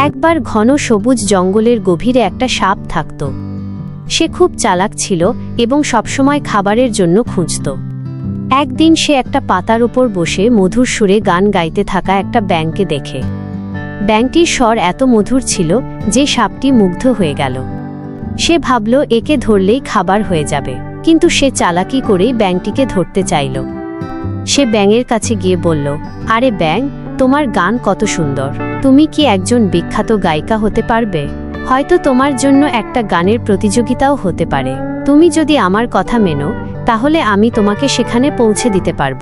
একবার ঘন সবুজ জঙ্গলের গভীরে একটা সাপ থাকত। সে খুব চালাক ছিল এবং সবসময় খাবারের জন্য খুঁজত। একদিন সে একটা পাতার উপর বসে মধুর সুরে গান গাইতে থাকা একটা ব্যাংকে দেখে। ব্যাংকটির স্বর এত মধুর ছিল যে সাপটি মুগ্ধ হয়ে গেল। সে ভাবল, একে ধরলেই খাবার হয়ে যাবে। কিন্তু সে চালাকি করেই ব্যাংকটিকে ধরতে চাইল। সে ব্যাঙের কাছে গিয়ে বলল, আরে ব্যাং, তোমার গান কত সুন্দর। তুমি কি একজন বিখ্যাত গায়িকা হতে পারবে? হয়তো তোমার জন্য একটা গানের প্রতিযোগিতাও হতে পারে। তুমি যদি আমার কথা মেনো, তাহলে আমি তোমাকে সেখানে পৌঁছে দিতে পারব।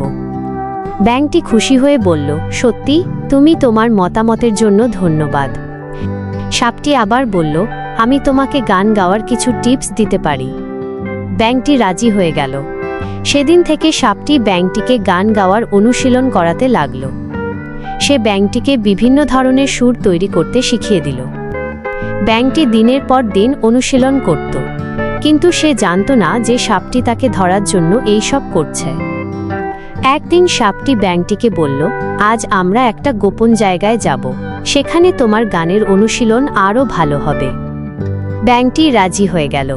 ব্যাংকটি খুশি হয়ে বলল, সত্যি, তুমি তোমার মতামতের জন্য ধন্যবাদ। সাপটি আবার বলল, আমি তোমাকে গান গাওয়ার কিছু টিপস দিতে পারি। ব্যাংকটি রাজি হয়ে গেল। সেদিন থেকে সাপটি ব্যাংকটিকে গান গাওয়ার অনুশীলন করাতে লাগল। সে ব্যাংকটিকে বিভিন্ন ধরনের সুর তৈরি করতে শিখিয়ে দিল। ব্যাংকটি দিনের পর দিন অনুশীলন করত, কিন্তু সে জানত না যে সাপটি তাকে ধরার জন্য এইসব করছে। একদিন সাপটি ব্যাংকটিকে বলল, আজ আমরা একটা গোপন জায়গায় যাব, সেখানে তোমার গানের অনুশীলন আরও ভালো হবে। ব্যাংকটি রাজি হয়ে গেল।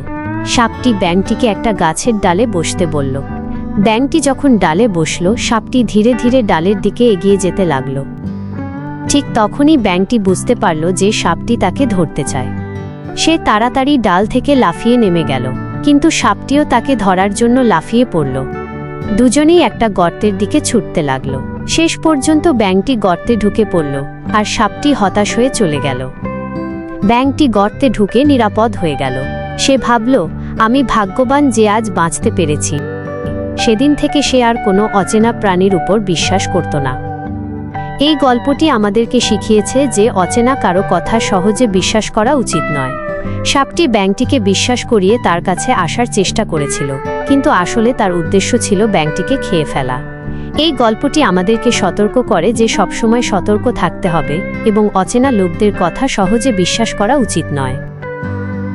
সাপটি ব্যাংকটিকে একটা গাছের ডালে বসতে বলল ব্যাংকটি যখন ডালে বসল, সাপটি ধীরে ধীরে ডালের দিকে এগিয়ে যেতে লাগল। ঠিক তখনই ব্যাংকটি বুঝতে পারল যে সাপটি তাকে ধরতে চায়। সে তাড়াতাড়ি ডাল থেকে লাফিয়ে নেমে গেল, কিন্তু সাপটিও তাকে ধরার জন্য লাফিয়ে পড়ল। দুজনেই একটা গর্তের দিকে ছুটতে লাগল। শেষ পর্যন্ত ব্যাংকটি গর্তে ঢুকে পড়ল আর সাপটি হতাশ হয়ে চলে গেল। ব্যাংকটি গর্তে ঢুকে নিরাপদ হয়ে গেল। সে ভাবল, আমি ভাগ্যবান যে আজ বাঁচতে পেরেছি। সেদিন থেকে সে আর কোনো অচেনা প্রাণীর উপর বিশ্বাস করত না। এই গল্পটি আমাদেরকে শিখিয়েছে যে অচেনা কারও কথা সহজে বিশ্বাস করা উচিত নয়। সাপটি ব্যাংকটিকে বিশ্বাস করিয়ে তার কাছে আসার চেষ্টা করেছিল, কিন্তু আসলে তার উদ্দেশ্য ছিল ব্যাংকটিকে খেয়ে ফেলা। এই গল্পটি আমাদেরকে সতর্ক করে যে সবসময় সতর্ক থাকতে হবে এবং অচেনা লোকদের কথা সহজে বিশ্বাস করা উচিত নয়।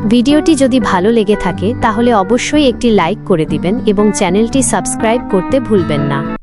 ভিডিওটি যদি ভালো লেগে থাকে, তাহলে অবশ্যই একটি লাইক করে দিবেন এবং চ্যানেলটি সাবস্ক্রাইব করতে ভুলবেন না।